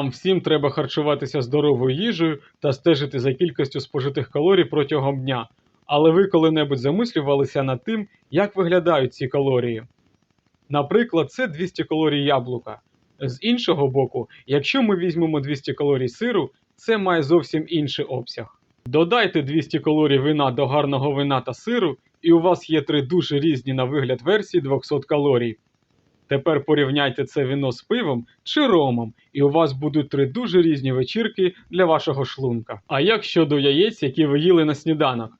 Нам всім треба харчуватися здоровою їжею та стежити за кількістю спожитих калорій протягом дня. Але ви коли-небудь замислювалися над тим, як виглядають ці калорії? Наприклад, це 200 калорій яблука. З іншого боку, якщо ми візьмемо 200 калорій сиру, це має зовсім інший обсяг. Додайте 200 калорій вина до гарного вина та сиру, і у вас є три дуже різні на вигляд версії 200 калорій. Тепер порівняйте це вино з пивом чи ромом, і у вас будуть три дуже різні вечірки для вашого шлунка. А як щодо яєць, які ви їли на сніданок?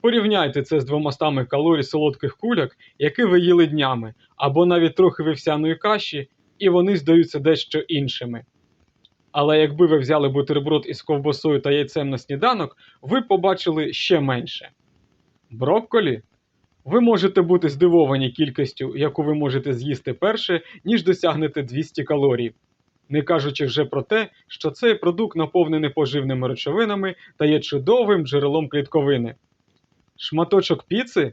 Порівняйте це з 200 калорій солодких куляк, які ви їли днями, або навіть трохи вівсяної каші, і вони здаються дещо іншими. Але якби ви взяли бутерброд із ковбасою та яйцем на сніданок, ви побачили ще менше. Брокколі? Ви можете бути здивовані кількістю, яку ви можете з'їсти перше, ніж досягнете 200 калорій. Не кажучи вже про те, що цей продукт наповнений поживними речовинами та є чудовим джерелом клітковини. Шматочок піци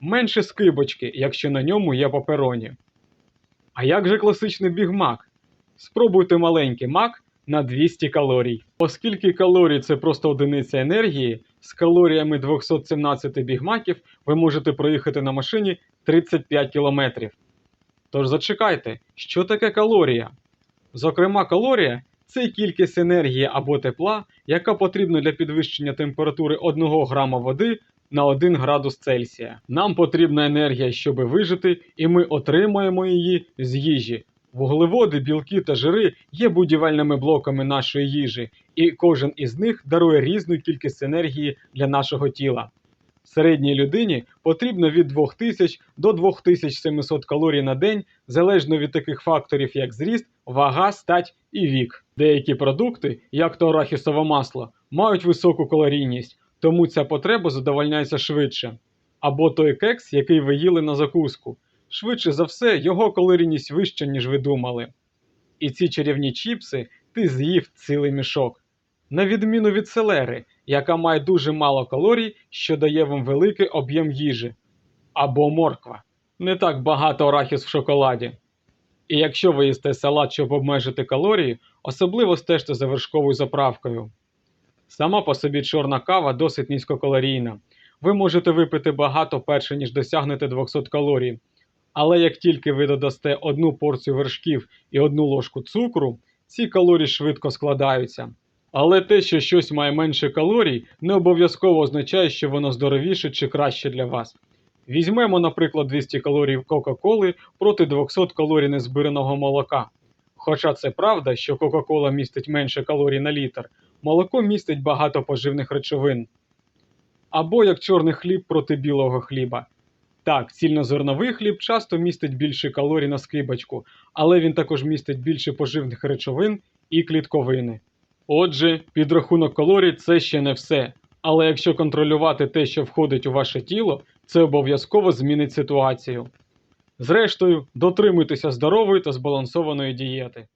менше скибочки, якщо на ньому є папероні. А як же класичний бігмак? Спробуйте маленький мак на 200 калорій. Оскільки калорії це просто одиниця енергії, з калоріями 217 бігмаків ви можете проїхати на машині 35 кілометрів. Тож зачекайте, що таке калорія? Зокрема, калорія це кількість енергії або тепла, яка потрібна для підвищення температури 1 грама води на 1 градус Цельсія. Нам потрібна енергія, щоб вижити, і ми отримуємо її з їжі. Вуглеводи, білки та жири є будівельними блоками нашої їжі, і кожен із них дарує різну кількість енергії для нашого тіла. Середній людині потрібно від 2000 до 2700 калорій на день, залежно від таких факторів, як зріст, вага, стать і вік. Деякі продукти, як то арахісове масло, мають високу калорійність, тому ця потреба задовольняється швидше. Або той кекс, який ви їли на закуску. Швидше за все, його калорійність вища, ніж ви думали. І ці чарівні чіпси ти з'їв цілий мішок. На відміну від селери, яка має дуже мало калорій, що дає вам великий об'єм їжі. Або морква. Не так багато арахіс в шоколаді. І якщо ви їсте салат, щоб обмежити калорії, особливо стежте за вершковою заправкою. Сама по собі чорна кава досить низькокалорійна. Ви можете випити багато перше, ніж досягнете 200 калорій. Але як тільки ви додасте одну порцію вершків і одну ложку цукру, ці калорії швидко складаються. Але те, що щось має менше калорій, не обов'язково означає, що воно здоровіше чи краще для вас. Візьмемо, наприклад, 200 калорій Кока-Коли проти 200 калорій незбираного молока. Хоча це правда, що Кока-Кола містить менше калорій на літр, молоко містить багато поживних речовин. Або як чорний хліб проти білого хліба. Так, цільнозерновий хліб часто містить більше калорій на скибочку, але він також містить більше поживних речовин і клітковини. Отже, підрахунок калорій це ще не все. Але якщо контролювати те, що входить у ваше тіло, це обов'язково змінить ситуацію. Зрештою, дотримуйтеся здорової та збалансованої дієти.